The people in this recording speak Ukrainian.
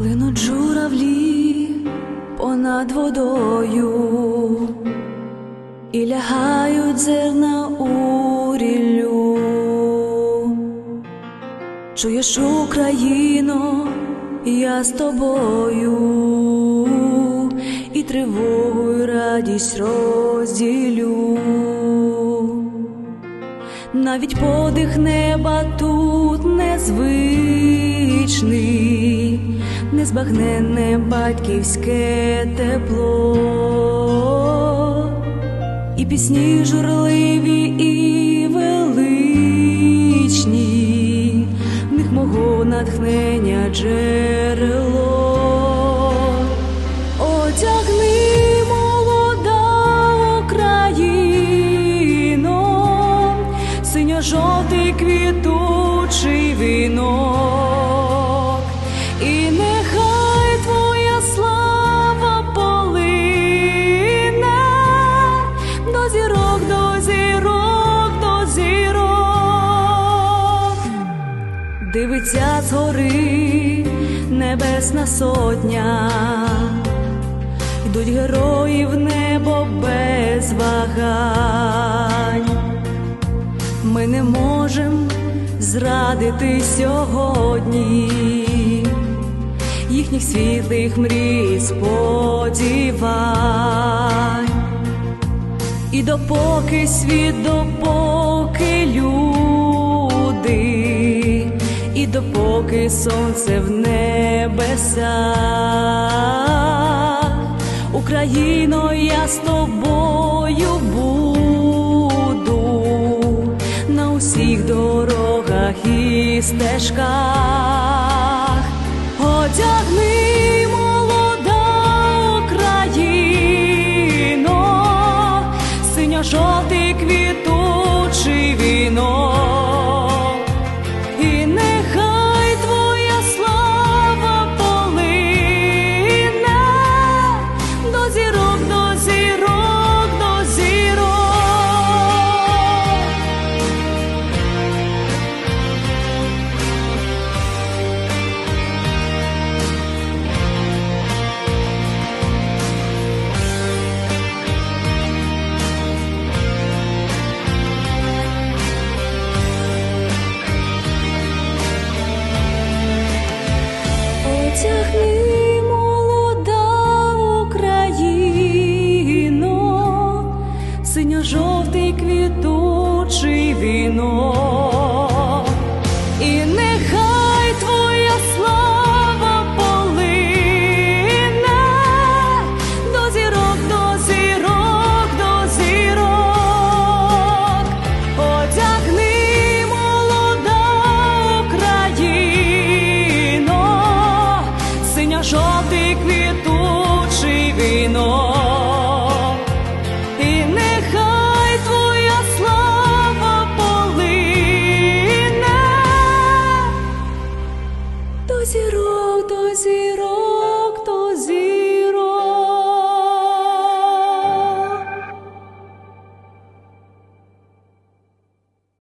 Линуть журавлі понад водою і лягають зерна у ріллю. Чуєш, Україно, я з тобою і тривогу, і радість розділю. Навіть подих неба тут незвичний, незбагненне батьківське тепло, і пісні журливі і величні, в них мого натхнення джерело. Дивиться згори небесна сотня, йдуть герої в небо без вагань. Ми не можем зрадити сьогодні їхніх світлих мрій сподівань. І допоки світ, допоки люди, допоки сонце в небесах, Україно, я з тобою буду на усіх дорогах і стежках. Одягни квітучий вінок,